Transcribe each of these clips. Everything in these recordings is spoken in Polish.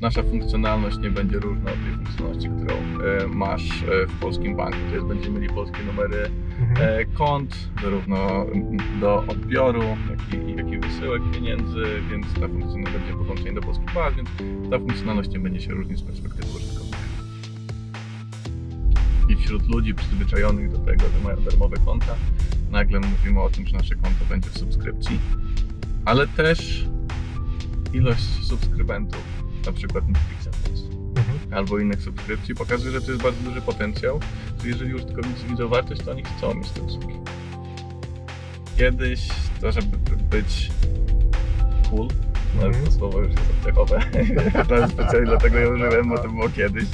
nasza funkcjonalność nie będzie różna od tej funkcjonalności, którą e, masz e, w polskim banku. To jest, będziemy mieli polskie numery Mhm. e, kont, zarówno do odbioru, jak i, jak i wysyłek pieniędzy, więc ta funkcjonalność będzie podłączenie do polskich baz, więc ta funkcjonalność nie będzie się różnić z perspektywy użytkownika. I wśród ludzi przyzwyczajonych do tego, że mają darmowe konta, nagle mówimy o tym, że nasze konto będzie w subskrypcji, ale też ilość subskrybentów, na przykład Netflixa Polsce Mhm. albo innych subskrypcji pokazuje, że to jest bardzo duży potencjał, że jeżeli użytkownicy widzą wartość, to oni chcą mieć te usługi. Kiedyś to, żeby być cool, no ale Mhm. to słowo już jest oddechowe, to specjalnie dlatego je użyłem, bo to było kiedyś.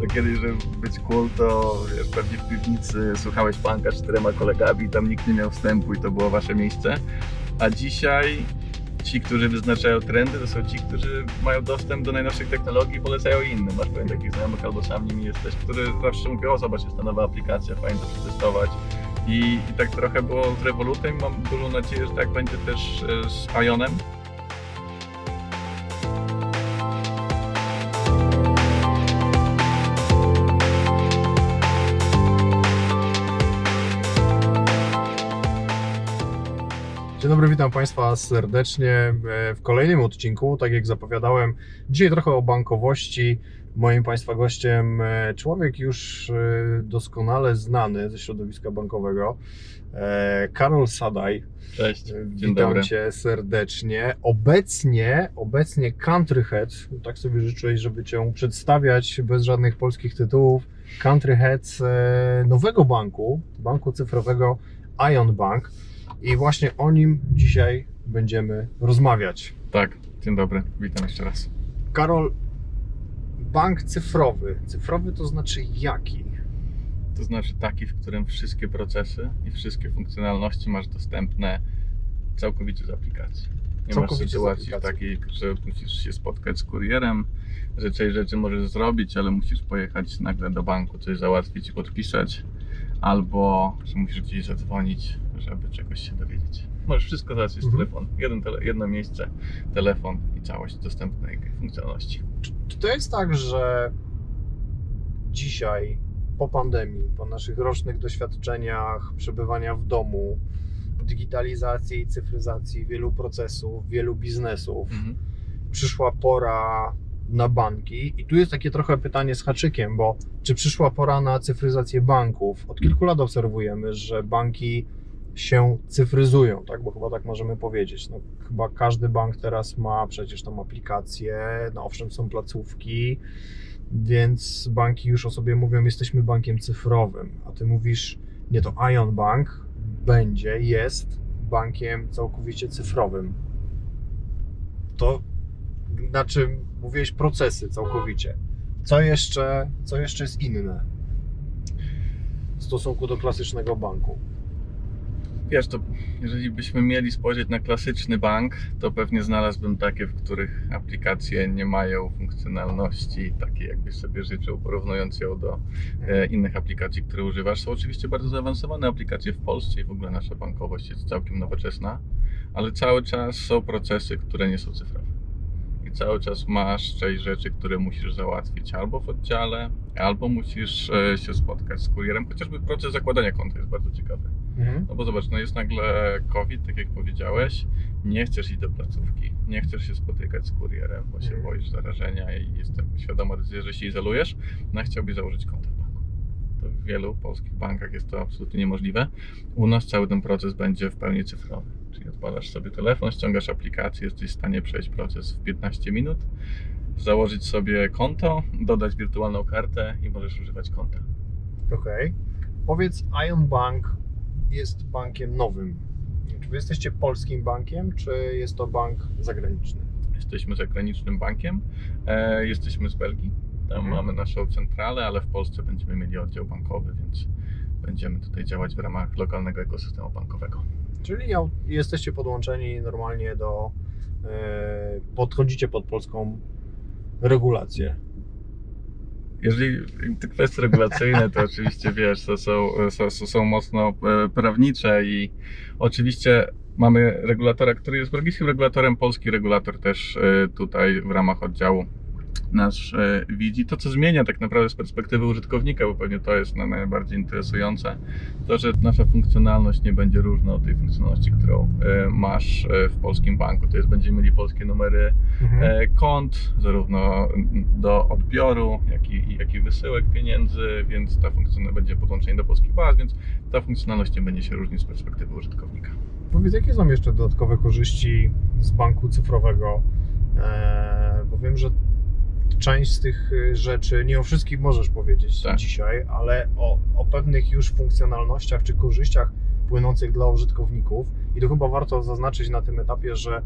To kiedyś, żeby być cool, to wiesz, pewnie w piwnicy słuchałeś punka z czterema kolegami, tam nikt nie miał wstępu i to było wasze miejsce. A dzisiaj ci, którzy wyznaczają trendy, to są ci, którzy mają dostęp do najnowszych technologii i polecają innym. Masz pewien takich znajomych albo sam nimi jesteś, który zawsze mówi, o zobacz, jest ta nowa aplikacja, fajnie to przetestować. I, I tak trochę było z Revolutem. Mam dużą nadzieję, że tak będzie też e, z Ionem. Dobry, witam Państwa serdecznie e, w kolejnym odcinku. Tak jak zapowiadałem, dzisiaj trochę o bankowości. Moim Państwa gościem e, człowiek już e, doskonale znany ze środowiska bankowego, Karol Sadaj. Cześć, dzień Witam dobry. Cię serdecznie. Obecnie, obecnie Country Head, tak sobie życzyłeś, żeby Cię przedstawiać bez żadnych polskich tytułów. Country Head nowego banku, banku cyfrowego Ion Bank. I właśnie o nim dzisiaj będziemy rozmawiać. Tak, dzień dobry, witam jeszcze raz. Karol, bank cyfrowy. Cyfrowy to znaczy jaki? To znaczy taki, w którym wszystkie procesy i wszystkie funkcjonalności masz dostępne całkowicie z aplikacji. Nie Całkowicie masz sytuacji takiej, że musisz się spotkać z kurierem, że część rzeczy możesz zrobić, ale musisz pojechać nagle do banku, coś załatwić i podpisać, albo że musisz gdzieś zadzwonić, żeby czegoś się dowiedzieć. Możesz wszystko załatwić Mhm. telefonu. Jeden tele, jedno miejsce, telefon i całość dostępnej funkcjonalności. Czy, czy to jest tak, że dzisiaj, po pandemii, po naszych rocznych doświadczeniach przebywania w domu, digitalizacji i cyfryzacji wielu procesów, wielu biznesów, Mhm. przyszła pora na banki. I tu jest takie trochę pytanie z haczykiem, bo czy przyszła pora na cyfryzację banków? Od kilku lat obserwujemy, że banki się cyfryzują, tak? Bo chyba tak możemy powiedzieć. No, chyba każdy bank teraz ma przecież tam aplikacje, no owszem, są placówki, więc banki już o sobie mówią, jesteśmy bankiem cyfrowym, a ty mówisz, nie to Ion Bank będzie, jest bankiem całkowicie cyfrowym. To znaczy, mówiłeś procesy całkowicie. Co jeszcze, co jeszcze jest inne w stosunku do klasycznego banku? Wiesz, to jeżeli byśmy mieli spojrzeć na klasyczny bank, to pewnie znalazłbym takie, w których aplikacje nie mają funkcjonalności takiej, jakbyś sobie życzył, porównując ją do e, innych aplikacji, które używasz. Są oczywiście bardzo zaawansowane aplikacje w Polsce i w ogóle nasza bankowość jest całkiem nowoczesna, ale cały czas są procesy, które nie są cyfrowe. I cały czas masz część rzeczy, które musisz załatwić albo w oddziale, albo musisz e, się spotkać z kurierem. Chociażby proces zakładania konta jest bardzo ciekawy. Mhm. No bo zobacz, no jest nagle COVID, tak jak powiedziałeś, nie chcesz iść do placówki, nie chcesz się spotykać z kurierem, bo się Mhm. boisz zarażenia i jest taka świadoma decyzja, że się izolujesz, no chciałbyś założyć konto w banku. To w wielu polskich bankach jest to absolutnie niemożliwe. U nas cały ten proces będzie w pełni cyfrowy, czyli odpalasz sobie telefon, ściągasz aplikację, jesteś w stanie przejść proces w 15 minut, założyć sobie konto, dodać wirtualną kartę i możesz używać konta. Okej. Powiedz, Ion Bank jest bankiem nowym. Czy wy jesteście polskim bankiem, czy jest to bank zagraniczny? Jesteśmy zagranicznym bankiem, e, jesteśmy z Belgii. Tam Mhm. mamy naszą centralę, ale w Polsce będziemy mieli oddział bankowy, więc będziemy tutaj działać w ramach lokalnego ekosystemu bankowego. Czyli jesteście podłączeni normalnie do. e, podchodzicie pod polską regulację. Jeżeli te kwestie regulacyjne, to oczywiście wiesz, to są, są, są- mocno e, prawnicze i oczywiście mamy regulatora, który jest belgijskim regulatorem, polski regulator też e, tutaj w ramach oddziału nasz e, widzi. To, co zmienia tak naprawdę z perspektywy użytkownika, bo pewnie to jest na- najbardziej interesujące, to, że nasza funkcjonalność nie będzie różna od tej funkcjonalności, którą e, masz e, w polskim banku. To jest, będziemy mieli polskie numery Mhm. kont, zarówno do odbioru, jak i, jak i wysyłek pieniędzy, więc ta funkcjonalność będzie podłączenie do polskich baz, więc ta funkcjonalność nie będzie się różnić z perspektywy użytkownika. Powiedz, jakie są jeszcze dodatkowe korzyści z banku cyfrowego? Bo wiem, że część z tych y, rzeczy, nie o wszystkich możesz powiedzieć Tak. dzisiaj, ale o, o pewnych już funkcjonalnościach czy korzyściach płynących dla użytkowników. I to chyba warto zaznaczyć na tym etapie, że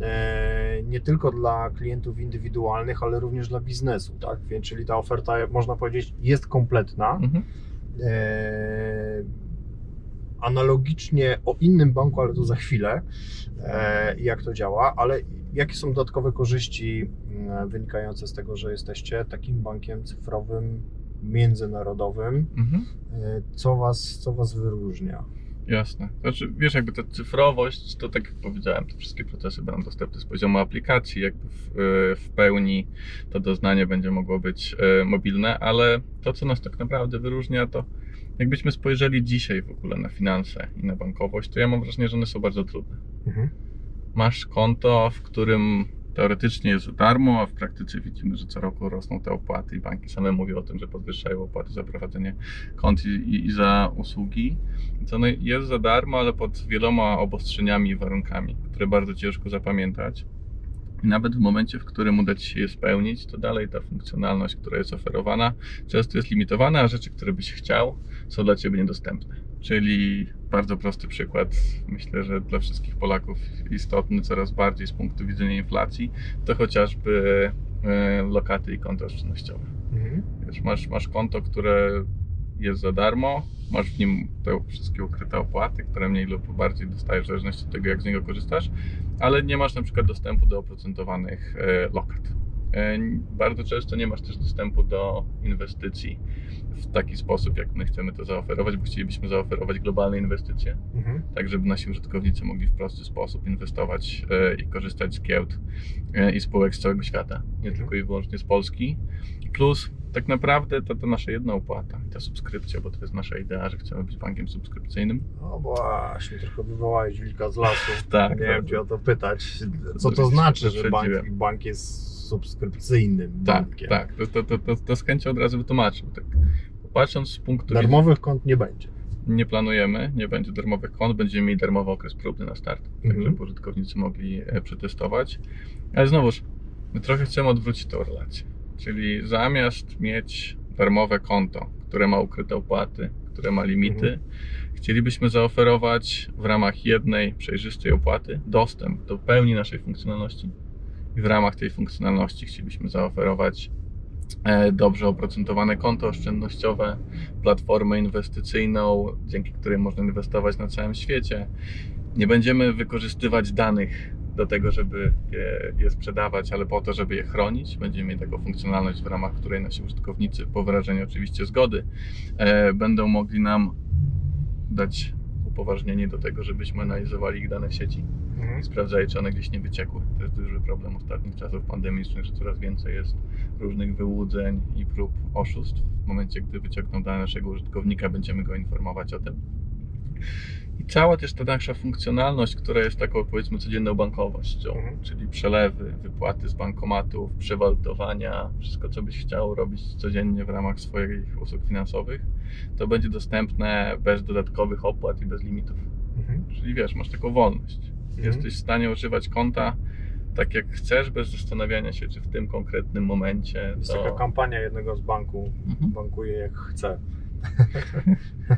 e, nie tylko dla klientów indywidualnych, ale również dla biznesu, tak? Więc, czyli ta oferta, można powiedzieć, jest kompletna. Mhm. E, analogicznie o innym banku, ale to za chwilę, e, jak to działa, ale jakie są dodatkowe korzyści mm, wynikające z tego, że jesteście takim bankiem cyfrowym, międzynarodowym? Mhm. E, Co was, co was wyróżnia? Jasne. Znaczy, wiesz, jakby ta cyfrowość, to tak jak powiedziałem, te wszystkie procesy będą dostępne z poziomu aplikacji, jakby w, e, w pełni to doznanie będzie mogło być e, mobilne, ale to, co nas tak naprawdę wyróżnia, to jakbyśmy spojrzeli dzisiaj w ogóle na finanse i na bankowość, to ja mam wrażenie, że one są bardzo trudne. Mhm. Masz konto, w którym teoretycznie jest darmo, a w praktyce widzimy, że co roku rosną te opłaty i banki same mówią o tym, że podwyższają opłaty za prowadzenie kont i, i, i za usługi. Więc one jest za darmo, ale pod wieloma obostrzeniami i warunkami, które bardzo ciężko zapamiętać. I nawet w momencie, w którym uda Ci się je spełnić, to dalej ta funkcjonalność, która jest oferowana, często jest limitowana, a rzeczy, które byś chciał, są dla Ciebie niedostępne. Czyli bardzo prosty przykład, myślę, że dla wszystkich Polaków istotny coraz bardziej z punktu widzenia inflacji, to chociażby e, lokaty i konta oszczędnościowe. Mhm. Wiesz, masz, masz konto, które jest za darmo, masz w nim te wszystkie ukryte opłaty, które mniej lub bardziej dostajesz w zależności od tego, jak z niego korzystasz, ale nie masz na przykład e, Bardzo często nie masz też dostępu do inwestycji w taki sposób, jak my chcemy to zaoferować, bo chcielibyśmy zaoferować globalne inwestycje, Mhm. tak żeby nasi użytkownicy mogli w prosty sposób inwestować e, i korzystać z giełd e, i spółek z całego świata, nie tylko i wyłącznie z Polski. Plus tak naprawdę to, to nasza jedna opłata, ta subskrypcja, bo to jest nasza idea, że chcemy być bankiem subskrypcyjnym. No właśnie, trochę wywołałeś wilka z lasu. Tak, Miałem tak. Cię o to pytać, co to znaczy, że bank, bank jest subskrypcyjnym Tak, bankiem. tak, to, to, to, to, to z chęcią od razu wytłumaczył. Tak. Patrząc z punktu widzenia, Darmowych kont nie będzie. nie planujemy, nie będzie darmowych kont, będziemy mieli darmowy okres próbny na start, tak Mhm. żeby użytkownicy mogli e, przetestować. Ale znowuż, my trochę chcemy odwrócić tę relację. Czyli zamiast mieć darmowe konto, które ma ukryte opłaty, które ma limity, Mhm. chcielibyśmy zaoferować w ramach jednej przejrzystej opłaty dostęp do pełni naszej funkcjonalności. I w ramach tej funkcjonalności chcielibyśmy zaoferować e, dobrze oprocentowane konto oszczędnościowe, platformę inwestycyjną, dzięki której można inwestować na całym świecie. Nie będziemy wykorzystywać danych do tego, żeby je, je sprzedawać, ale po to, żeby je chronić. Będziemy mieli taką funkcjonalność, w ramach której nasi użytkownicy, po wyrażeniu oczywiście zgody, e, będą mogli nam dać upoważnienie do tego, żebyśmy analizowali ich dane w sieci Mhm. i sprawdzali, czy one gdzieś nie wyciekły. To jest duży problem ostatnich czasów pandemicznych, że coraz więcej jest różnych wyłudzeń i prób oszustw. W momencie, gdy wyciągną dane naszego użytkownika, będziemy go informować o tym. I cała też ta nasza funkcjonalność, która jest taką powiedzmy codzienną bankowością, Mhm. czyli przelewy, wypłaty z bankomatów, przewalutowania, wszystko co byś chciał robić codziennie w ramach swoich usług finansowych, to będzie dostępne bez dodatkowych opłat i bez limitów. Mhm. Czyli wiesz, masz taką wolność. Mhm. Jesteś w stanie używać konta tak jak chcesz, bez zastanawiania się, czy w tym konkretnym momencie Jest to... taka kampania jednego z banków, Mhm. bankuje jak chce.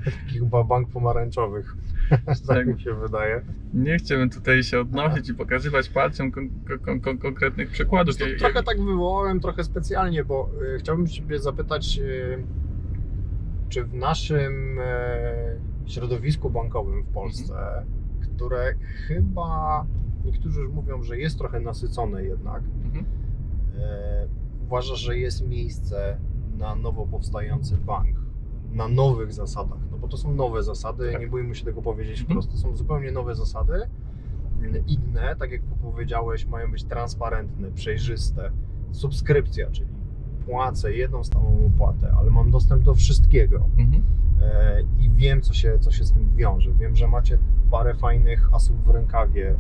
Taki chyba bank pomarańczowych. tak mi się wydaje. Nie chciałbym tutaj się odnosić i pokazywać palcem kon- kon- kon- konkretnych przykładów. To trochę tak wywołałem, trochę specjalnie, bo y, chciałbym Ciebie zapytać, y, czy w naszym y, środowisku bankowym w Polsce, które chyba niektórzy już mówią, że jest trochę nasycone jednak, Mhm. e, uważasz, że jest miejsce na nowo powstający bank, na nowych zasadach? No bo to są nowe zasady, Tak. nie bójmy się tego powiedzieć Mhm. wprost, to są zupełnie nowe zasady, inne, tak jak powiedziałeś, mają być transparentne, przejrzyste, subskrypcja, czyli płacę jedną stałą opłatę, ale mam dostęp do wszystkiego Mhm. e, i wiem, co się, co się z tym wiąże. Wiem, że macie parę fajnych asów w rękawie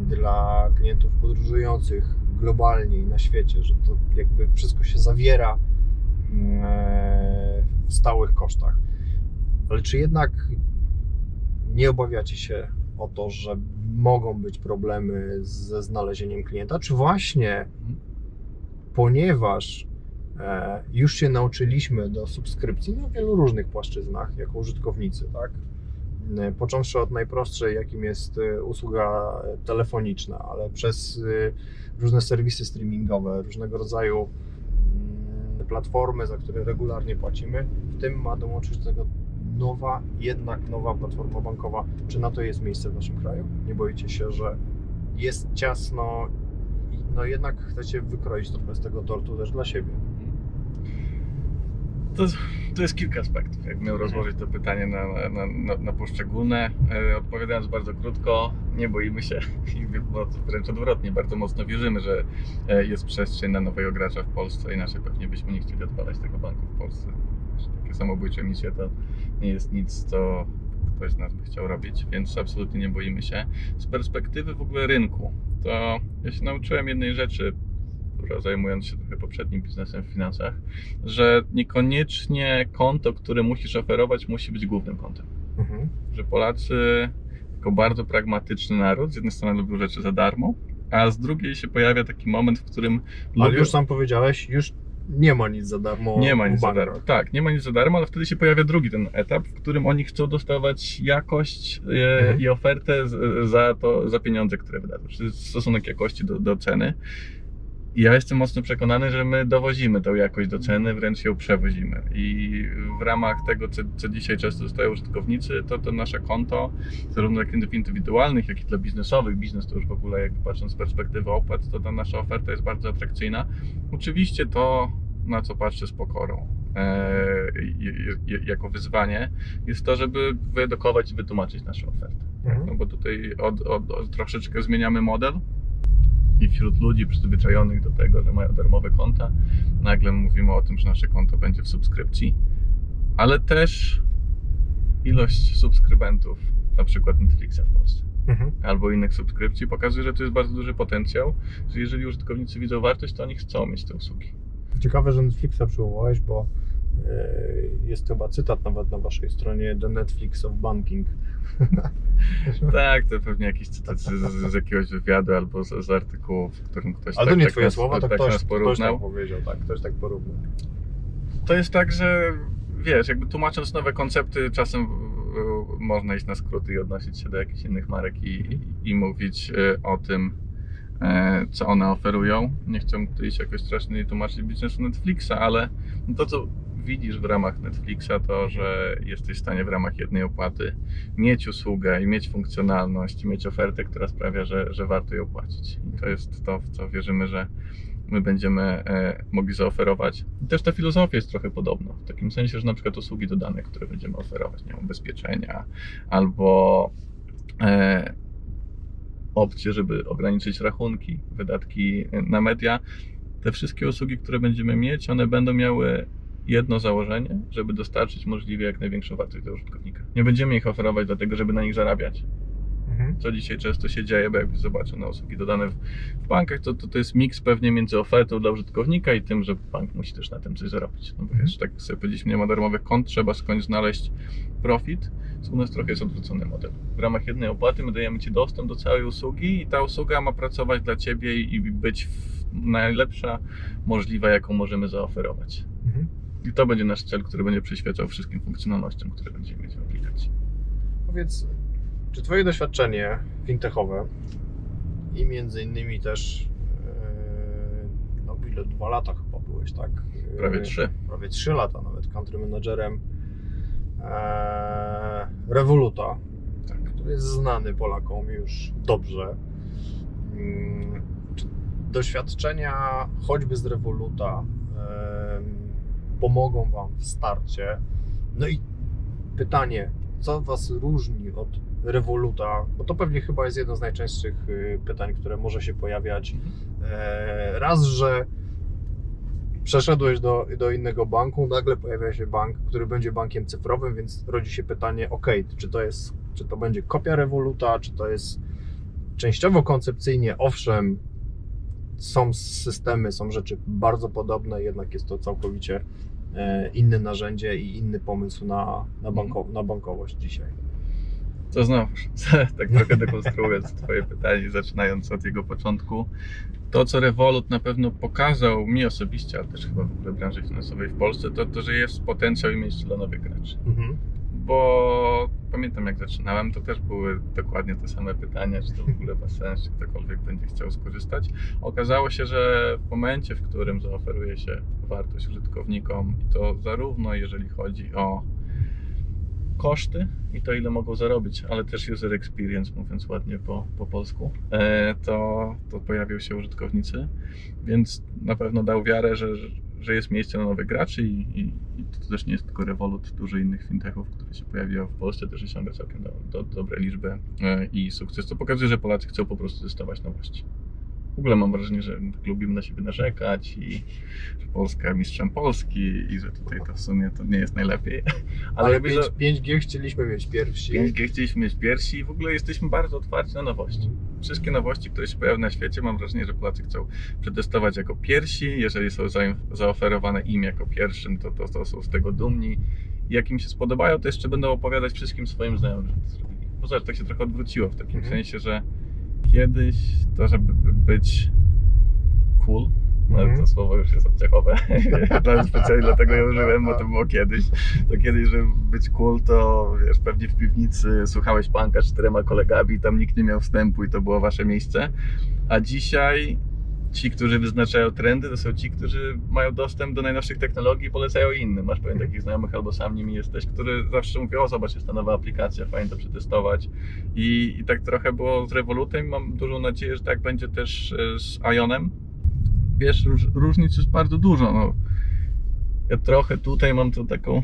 dla klientów podróżujących globalnie i na świecie, że to jakby wszystko się zawiera e, w stałych kosztach. Ale czy jednak nie obawiacie się o to, że mogą być problemy ze znalezieniem klienta? Czy właśnie ponieważ e, już się nauczyliśmy do subskrypcji na wielu różnych płaszczyznach jako użytkownicy, tak? E, Począwszy od najprostszej, jakim jest e, usługa telefoniczna, ale przez e, różne serwisy streamingowe, różnego rodzaju mm, platformy, za które regularnie płacimy, w tym ma dołączyć do tego nowa, jednak nowa platforma bankowa. Czy na to jest miejsce w naszym kraju? Nie boicie się, że jest ciasno i no jednak chcecie wykroić trochę z tego tortu też dla siebie? To, to jest kilka aspektów. Jak miał rozłożyć to pytanie na, na, na, na poszczególne, e, odpowiadając bardzo krótko, nie boimy się, i wręcz odwrotnie, bardzo mocno wierzymy, że e, jest przestrzeń na nowego gracza w Polsce, inaczej pewnie byśmy nie chcieli odpalać tego banku w Polsce. Takie samobójcze misje to nie jest nic, co ktoś z nas by chciał robić, więc absolutnie nie boimy się. Z perspektywy w ogóle rynku, to ja się nauczyłem jednej rzeczy, która zajmując się trochę poprzednim biznesem w finansach, że niekoniecznie konto, które musisz oferować, musi być głównym kontem. Mhm. Że Polacy, jako bardzo pragmatyczny naród, z jednej strony lubią rzeczy za darmo, a z drugiej się pojawia taki moment, w którym Ale lubią... już sam powiedziałeś, już nie ma nic za darmo. Nie ma nic za darmo. Tak, nie ma nic za darmo, ale wtedy się pojawia drugi ten etap, w którym oni chcą dostawać jakość e, Mhm. i ofertę za, to, za pieniądze, które wydadzą, czyli stosunek jakości do, do ceny. Ja jestem mocno przekonany, że my dowozimy tą jakość do ceny, wręcz ją przewozimy. I w ramach tego, co, co dzisiaj często dostają użytkownicy, to to nasze konto, zarówno dla klientów indywidualnych, jak i dla biznesowych, biznes to już w ogóle, jakby patrząc z perspektywy opłat, to ta nasza oferta jest bardzo atrakcyjna. Oczywiście to, na co patrzę z pokorą, e, jako wyzwanie, jest to, żeby wyedukować i wytłumaczyć naszą ofertę. Mhm. No bo tutaj od, od, od troszeczkę zmieniamy model i wśród ludzi przyzwyczajonych do tego, że mają darmowe konta, nagle mówimy o tym, że nasze konto będzie w subskrypcji, ale też ilość subskrybentów, na przykład Netflixa w Polsce Mhm. albo innych subskrypcji, pokazuje, że to jest bardzo duży potencjał, że jeżeli użytkownicy widzą wartość, to oni chcą mieć te usługi. Ciekawe, że Netflixa przywołałeś, bo jest chyba cytat nawet na waszej stronie The Netflix of Banking. Tak, to pewnie jakiś cytat z, z, jakiegoś wywiadu albo z, z artykułu, w którym ktoś Ale tak, to nie tak twoje nas, słowa, to tak ktoś, nas ktoś porównał. tak powiedział, tak, ktoś tak porównał. To jest tak, że wiesz, jakby tłumacząc nowe koncepty, czasem można iść na skróty i odnosić się do jakichś innych marek i, i, mówić y, o tym, e, co one oferują. Nie chcę tutaj iść jakoś strasznie tłumaczyć biznesu Netflixa, ale to, co widzisz w ramach Netflixa, to, że jesteś w stanie w ramach jednej opłaty mieć usługę i mieć funkcjonalność, i mieć ofertę, która sprawia, że, że warto ją płacić. I to jest to, w co wierzymy, że my będziemy e, mogli zaoferować. I też ta filozofia jest trochę podobna, w takim sensie, że na przykład usługi dodane, które będziemy oferować, nie ubezpieczenia albo e, opcje, żeby ograniczyć rachunki, wydatki na media. Te wszystkie usługi, które będziemy mieć, one będą miały jedno założenie, żeby dostarczyć możliwie jak największą wartość dla użytkownika. Nie będziemy ich oferować dlatego, żeby na nich zarabiać, Mhm. co dzisiaj często się dzieje, bo jakbyś zobaczył na usługi dodane w, w bankach, to, to to jest miks pewnie między ofertą dla użytkownika i tym, że bank musi też na tym coś zarobić. No bo Mhm. wiesz, tak jak sobie powiedzieliśmy, nie ma darmowych kont, trzeba skądś znaleźć profit. U nas trochę jest odwrócony model. W ramach jednej opłaty my dajemy Ci dostęp do całej usługi i ta usługa ma pracować dla Ciebie i być najlepsza możliwa, jaką możemy zaoferować. Mhm. I to będzie nasz cel, który będzie przyświecał wszystkim funkcjonalnościom, które będziemy mieć w aplikacji. Powiedz, czy Twoje doświadczenie fintechowe i między innymi też, e, no ile, dwa lata chyba byłeś, tak? E, Prawie trzy. Prawie trzy lata nawet country managerem e, Revoluta, Tak. który jest znany Polakom już dobrze. Mm, doświadczenia choćby z Revoluta pomogą Wam w starcie? No i pytanie, co Was różni od Revoluta? Bo to pewnie chyba jest jedno z najczęstszych y, pytań, które może się pojawiać. E, Raz, że przeszedłeś do, do innego banku, nagle pojawia się bank, który będzie bankiem cyfrowym, więc rodzi się pytanie, ok, czy to jest, czy to będzie kopia Revoluta, czy to jest częściowo koncepcyjnie, owszem, są systemy, są rzeczy bardzo podobne, jednak jest to całkowicie inne narzędzie i inny pomysł na, na, banko, na bankowość dzisiaj. To znowuż, tak trochę dekonstruując Twoje pytanie, zaczynając od jego początku, to co Revolut na pewno pokazał mi osobiście, ale też chyba w ogóle branży finansowej w Polsce, to to, że jest potencjał i miejsce dla nowych graczy. Mhm. Bo pamiętam jak zaczynałem, to też były dokładnie te same pytania, czy to w ogóle ma sens, czy ktokolwiek będzie chciał skorzystać. Okazało się, że w momencie, w którym zaoferuje się wartość użytkownikom, to zarówno jeżeli chodzi o koszty i to ile mogą zarobić, ale też user experience, mówiąc ładnie po, po polsku, e, to, to pojawią się użytkownicy, więc na pewno dał wiarę, że, że jest miejsce na nowych graczy i, i, i to też nie jest tylko Revolut, dużo innych fintechów, które się pojawiają w Polsce, też osiąga całkiem do, do, dobre liczby e, i sukces. To pokazuje, że Polacy chcą po prostu testować nowości. W ogóle mam wrażenie, że tak lubimy na siebie narzekać i że Polska mistrzem Polski i że tutaj to w sumie to nie jest najlepiej. Ale, za- 5, 5G chcieliśmy mieć pierwsi. 5G chcieliśmy mieć pierwsi i w ogóle jesteśmy bardzo otwarci na nowości. Wszystkie nowości, które się pojawią na świecie, mam wrażenie, że Polacy chcą przetestować jako pierwsi. Jeżeli są za, zaoferowane im jako pierwszym, to, to, to są z tego dumni. I jak im się spodobają, to jeszcze będą opowiadać wszystkim swoim znajomym, że to zrobili. Bo zobacz, tak się trochę odwróciło w takim Mhm. sensie, że kiedyś to, żeby by- być cool, ale Mhm. to słowo już jest obciachowe. Nawet specjalnie dlatego je użyłem, bo to było kiedyś. To kiedyś, żeby być cool, to wiesz, pewnie w piwnicy słuchałeś punka z czterema kolegami, tam nikt nie miał wstępu i to było wasze miejsce. A dzisiaj ci, którzy wyznaczają trendy, to są ci, którzy mają dostęp do najnowszych technologii i polecają innym. Masz pewnie takich znajomych albo sam nimi jesteś, który zawsze mówi, o zobacz, jest ta nowa aplikacja, fajnie to przetestować. I, I tak trochę było z Revolutem mam dużą nadzieję, że tak będzie też e, z Ionem. Wiesz, róż, różnic jest bardzo dużo. No. Ja trochę tutaj mam tu taką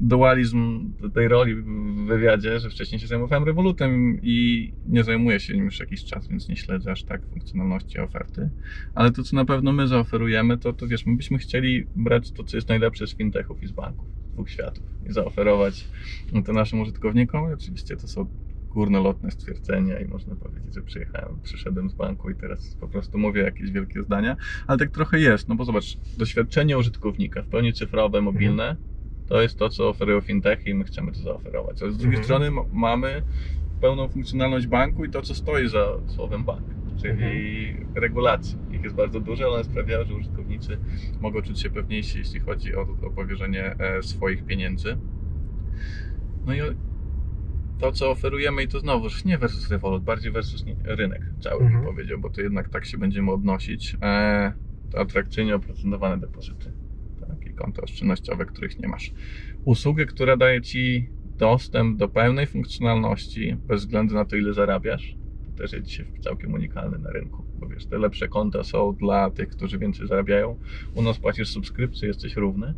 dualizm tej roli w wywiadzie, że wcześniej się zajmowałem Revolutem i nie zajmuję się nim już jakiś czas, więc nie śledzę aż tak funkcjonalności oferty. Ale to, co na pewno my zaoferujemy, to, to wiesz, my byśmy chcieli brać to, co jest najlepsze z fintechów i z banków, z dwóch światów i zaoferować to naszym użytkownikom. I oczywiście to są górnolotne stwierdzenia i można powiedzieć, że przyjechałem, przyszedłem z banku i teraz po prostu mówię jakieś wielkie zdania, ale tak trochę jest, no bo zobacz, doświadczenie użytkownika w pełni cyfrowe, mobilne, to jest to, co oferują fintechy i my chcemy to zaoferować. Ale z drugiej Mhm. strony ma- mamy pełną funkcjonalność banku i to, co stoi za słowem bank, czyli regulacje. Ich jest bardzo dużo, ale one sprawiają, że użytkownicy mogą czuć się pewniejsi, jeśli chodzi o, o powierzenie e, swoich pieniędzy. No i to, co oferujemy, i to znowuż nie versus Revolut, bardziej versus rynek cały Mhm. bym powiedział, bo to jednak tak się będziemy odnosić. E, to atrakcyjnie oprocentowane depozyty i konta oszczędnościowe, których nie masz. Usługę, która daje Ci dostęp do pełnej funkcjonalności bez względu na to, ile zarabiasz, to też jest dzisiaj całkiem unikalny na rynku. Bo wiesz, te lepsze konta są dla tych, którzy więcej zarabiają. U nas płacisz subskrypcję, jesteś równy.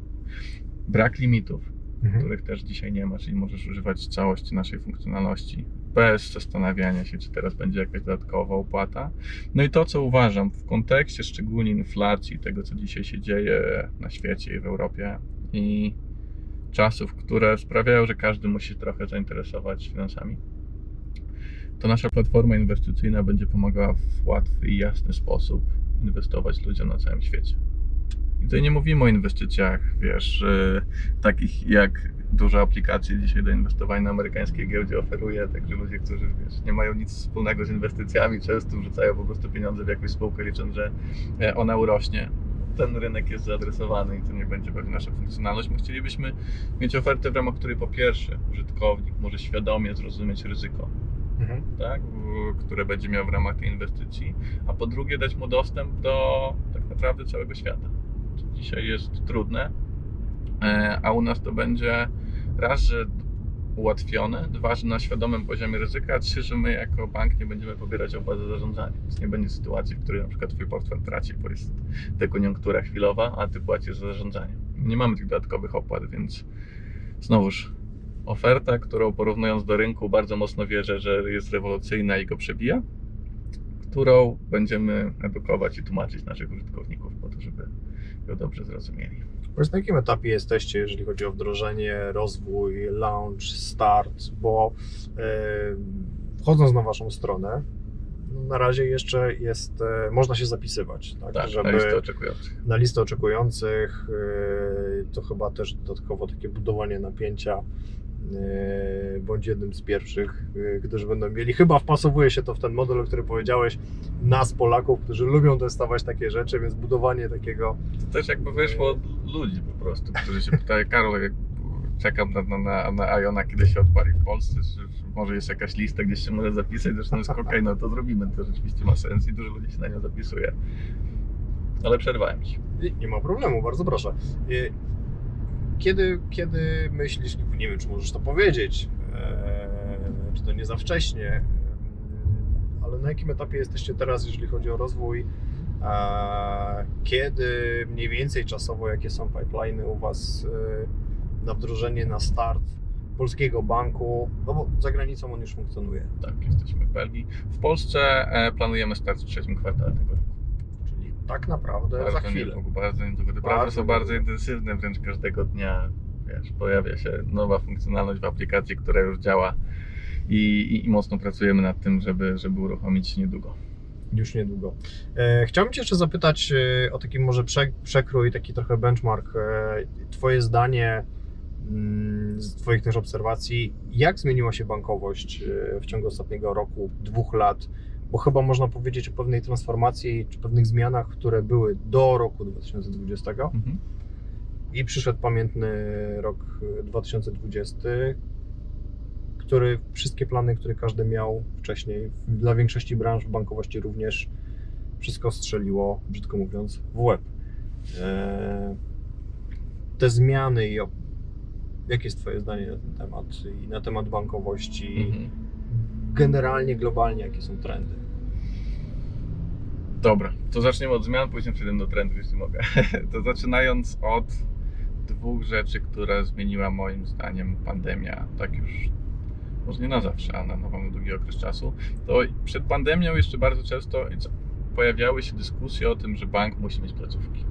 Brak limitów, Mhm. których też dzisiaj nie ma, czyli możesz używać całości naszej funkcjonalności bez zastanawiania się, czy teraz będzie jakaś dodatkowa opłata. No i to, co uważam w kontekście szczególnie inflacji, tego, co dzisiaj się dzieje na świecie i w Europie i czasów, które sprawiają, że każdy musi trochę zainteresować finansami, to nasza platforma inwestycyjna będzie pomagała w łatwy i jasny sposób inwestować ludziom na całym świecie. I tutaj nie mówimy o inwestycjach, wiesz, yy, takich jak dużo aplikacji dzisiaj do inwestowania na amerykańskiej giełdzie oferuje, także ludzie, którzy wiesz, nie mają nic wspólnego z inwestycjami, często wrzucają po prostu pieniądze w jakąś spółkę, licząc, że e, ona urośnie. Ten rynek jest zaadresowany i to nie będzie pewnie nasza funkcjonalność. My chcielibyśmy mieć ofertę, w ramach której po pierwsze użytkownik może świadomie zrozumieć ryzyko, Mhm. tak, które będzie miał w ramach tej inwestycji, a po drugie dać mu dostęp do tak naprawdę całego świata. Dzisiaj jest trudne, a u nas to będzie raz, że ułatwione, dwa, że na świadomym poziomie ryzyka, trzy, że my jako bank nie będziemy pobierać opłat za zarządzanie. Więc nie będzie sytuacji, w której na przykład twój portfel traci, bo jest dekoniunktura chwilowa, a ty płacisz za zarządzanie. Nie mamy tych dodatkowych opłat, więc znowuż oferta, którą porównując do rynku bardzo mocno wierzę, że jest rewolucyjna i go przebija, którą będziemy edukować i tłumaczyć naszych użytkowników po to, żeby go dobrze zrozumieli. Powiedz, na jakim etapie jesteście, jeżeli chodzi o wdrożenie, rozwój, launch, start, bo e, wchodząc na Waszą stronę, no, na razie jeszcze jest, e, można się zapisywać, tak, Tak, żeby na listę oczekujących. na listę oczekujących, e, to chyba też dodatkowo takie budowanie napięcia, bądź jednym z pierwszych, e, którzy będą mieli, chyba wpasowuje się to w ten model, o którym powiedziałeś, nas Polaków, którzy lubią testować takie rzeczy, więc budowanie takiego To też jakby wyszło od ludzi po prostu, którzy się pytają, Karol, jak czekam na, na, na, na Iona, kiedy się odpali w Polsce, czy, czy może jest jakaś lista, gdzieś się może zapisać, zresztą jest okej, no to zrobimy, to rzeczywiście ma sens i dużo ludzi się na nią zapisuje. Ale przerwałem Ci. Nie ma problemu, bardzo proszę. Kiedy, kiedy myślisz, nie wiem, czy możesz to powiedzieć, e, czy to nie za wcześnie, em, ale na jakim etapie jesteście teraz, jeżeli chodzi o rozwój? E, Kiedy mniej więcej czasowo, jakie są pipeliny u Was e, na wdrożenie, na start polskiego banku? No bo za granicą on już funkcjonuje, Tak, jesteśmy w Belgii. W Polsce e, planujemy start w trzecim kwartale tego roku. Tak naprawdę za Bardzo chwilę. niedługo, bardzo niedługo. Te Bardzo prace są bardzo intensywne, wręcz każdego dnia wiesz, pojawia się nowa funkcjonalność w aplikacji, która już działa i, i, i mocno pracujemy nad tym, żeby, żeby uruchomić niedługo. Już niedługo. E, chciałbym Cię jeszcze zapytać e, o taki może prze, przekrój, taki trochę benchmark. E, twoje zdanie mm, z Twoich też obserwacji, jak zmieniła się bankowość w ciągu ostatniego roku, dwóch lat? Bo chyba można powiedzieć o pewnej transformacji czy pewnych zmianach, które były do roku 2020 Mhm. i przyszedł pamiętny rok e, 2020, który wszystkie plany, które każdy miał wcześniej, dla większości branż w bankowości również, wszystko strzeliło, brzydko mówiąc, w łeb. Eee, Te zmiany i jakie jest Twoje zdanie na ten temat i na temat bankowości, Mhm. generalnie, globalnie, jakie są trendy? Dobra, to zaczniemy od zmian, później przejdziemy do trendów, jeśli mogę. To zaczynając od dwóch rzeczy, które zmieniła moim zdaniem pandemia, tak już może nie na zawsze, ale na naprawdę długi okres czasu, to przed pandemią jeszcze bardzo często pojawiały się dyskusje o tym, że bank musi mieć placówki.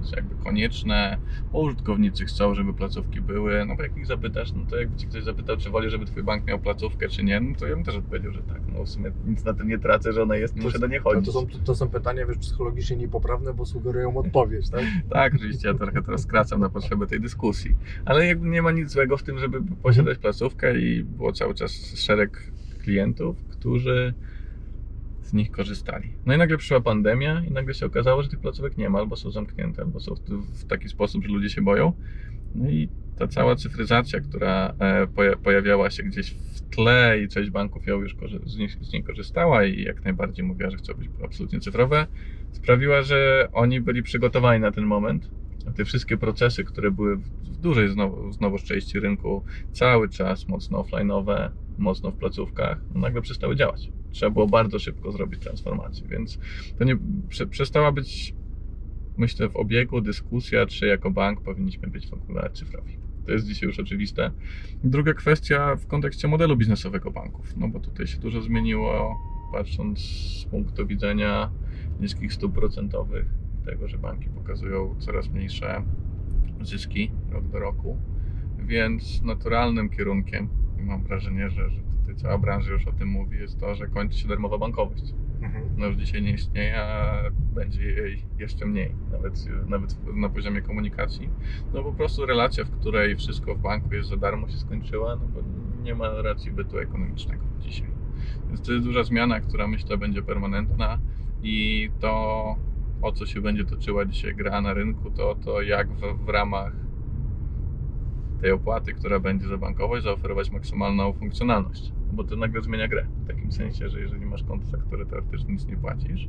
Jest jakby konieczne, bo użytkownicy chcą, żeby placówki były, no bo jak ich zapytasz, no to jakby ci ktoś zapytał, czy woli, żeby twój bank miał placówkę, czy nie, no to ja bym też odpowiedział, że tak, no w sumie nic na tym nie tracę, że ona jest, nie muszę do niej chodzić. to, są, to są pytania wiesz, psychologicznie niepoprawne, bo sugerują odpowiedź, tak? Tak, oczywiście ja trochę teraz skracam na potrzeby tej dyskusji, ale jakby nie ma nic złego w tym, żeby posiadać placówkę i było cały czas szereg klientów, którzy z nich korzystali. No i nagle przyszła pandemia i nagle się okazało, że tych placówek nie ma, albo są zamknięte, albo są w, taki sposób, że ludzie się boją. No i ta cała cyfryzacja, która e, poja- pojawiała się gdzieś w tle i część banków ją już z, nich, z niej korzystała i jak najbardziej mówiła, że chcą być absolutnie cyfrowe, sprawiła, że oni byli przygotowani na ten moment. Te wszystkie procesy, które były w dużej znowu, znowuż części rynku cały czas mocno offline'owe, mocno w placówkach, no nagle przestały działać. Trzeba było bardzo szybko zrobić transformację, więc to nie prze, przestała być, myślę, w obiegu dyskusja, czy jako bank powinniśmy być w ogóle cyfrowi. To jest dzisiaj już oczywiste. Druga kwestia w kontekście modelu biznesowego banków, no bo tutaj się dużo zmieniło, patrząc z punktu widzenia niskich stóp procentowych, tego, że banki pokazują coraz mniejsze zyski rok do roku, więc naturalnym kierunkiem, i mam wrażenie, że, że cała branża już o tym mówi, jest to, że kończy się darmowa bankowość. Mhm. No już dzisiaj nie istnieje, a będzie jej jeszcze mniej, nawet, nawet na poziomie komunikacji. No po prostu relacja, w której wszystko w banku jest za darmo się skończyła, no bo nie ma racji bytu ekonomicznego dzisiaj. Więc to jest duża zmiana, która myślę będzie permanentna i to, o co się będzie toczyła dzisiaj gra na rynku, to to jak w, w ramach tej opłaty, która będzie za bankowość, zaoferować maksymalną funkcjonalność. Bo to nagle zmienia grę. W takim sensie, że jeżeli masz konto, za które teoretycznie nic nie płacisz,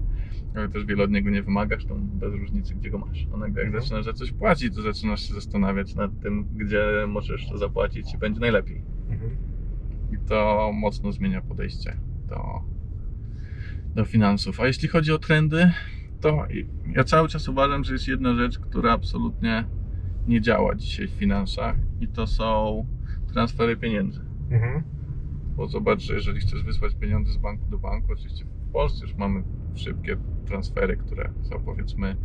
ale też wiele od niego nie wymagasz, to bez różnicy, gdzie go masz. A nagle jak Mhm. zaczynasz za coś płacić, to zaczynasz się zastanawiać nad tym, gdzie możesz to zapłacić i będzie najlepiej. Mhm. I to mocno zmienia podejście do, do finansów. A jeśli chodzi o trendy, to ja cały czas uważam, że jest jedna rzecz, która absolutnie nie działa dzisiaj w finansach i to są transfery pieniędzy. Mhm. Bo zobacz, że jeżeli chcesz wysłać pieniądze z banku do banku, oczywiście w Polsce już mamy szybkie transfery, które są powiedzmy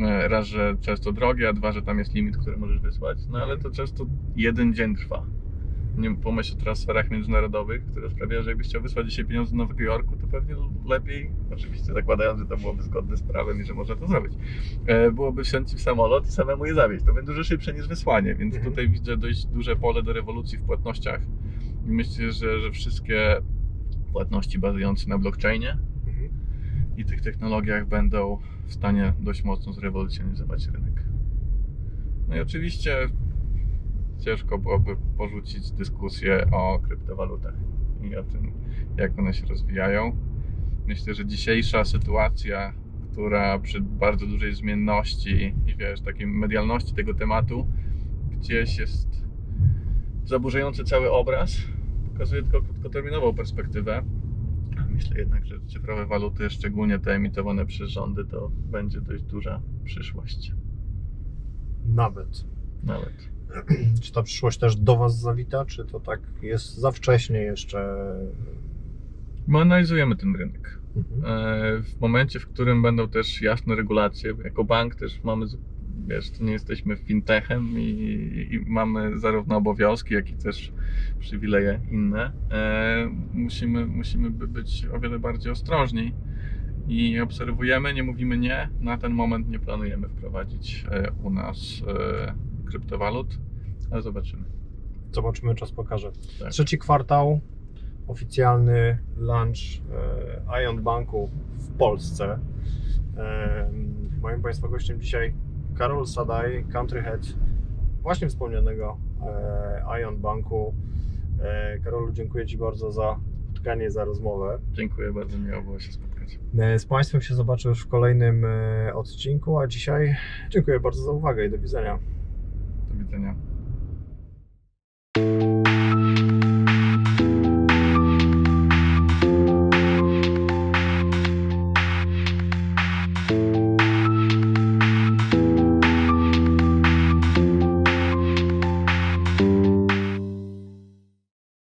e, raz, że często drogie, a dwa, że tam jest limit, który możesz wysłać, no ale to często jeden dzień trwa. Nie pomyśl o transferach międzynarodowych, które sprawia, że jakbyś chciał wysłać dzisiaj pieniądze do Nowego Jorku, to pewnie lepiej, oczywiście zakładając, że to byłoby zgodne z prawem i że można to zrobić, e, byłoby wsiąść w samolot i samemu je zawieźć. To będzie dużo szybsze niż wysłanie, więc Mhm. tutaj widzę dość duże pole do rewolucji w płatnościach. I myślę, że, że wszystkie płatności bazujące na blockchainie Mhm. i tych technologiach będą w stanie dość mocno zrewolucjonizować rynek. No i oczywiście ciężko byłoby porzucić dyskusję o kryptowalutach i o tym, jak one się rozwijają. Myślę, że dzisiejsza sytuacja, która przy bardzo dużej zmienności i wiesz, takiej medialności tego tematu, gdzieś jest zaburzający cały obraz, pokazuje tylko krótkoterminową perspektywę. Myślę jednak, że cyfrowe waluty, szczególnie te emitowane przez rządy, to będzie dość duża przyszłość. Nawet. Nawet. Czy ta przyszłość też do Was zawita, czy to tak jest za wcześnie jeszcze? My analizujemy ten rynek. Mhm. E, W momencie, w którym będą też jasne regulacje, jako bank też mamy, wiesz, to nie jesteśmy fintechem i, i mamy zarówno obowiązki, jak i też przywileje inne. E, Musimy, musimy by być o wiele bardziej ostrożni i obserwujemy, nie mówimy nie. Na ten moment nie planujemy wprowadzić e, u nas kryptowalut, ale zobaczymy. Zobaczymy, czas pokaże. Tak. Trzeci kwartał, oficjalny launch e, Ion Banku w Polsce. E, moim Państwa gościem dzisiaj Karol Sadaj, country head właśnie wspomnianego e, Ion Banku. E, Karolu, dziękuję Ci bardzo za spotkanie, za rozmowę. Dziękuję bardzo, miło było się spotkać. Z Państwem się zobaczę już w kolejnym odcinku, a dzisiaj dziękuję bardzo za uwagę i do widzenia. Widzenia.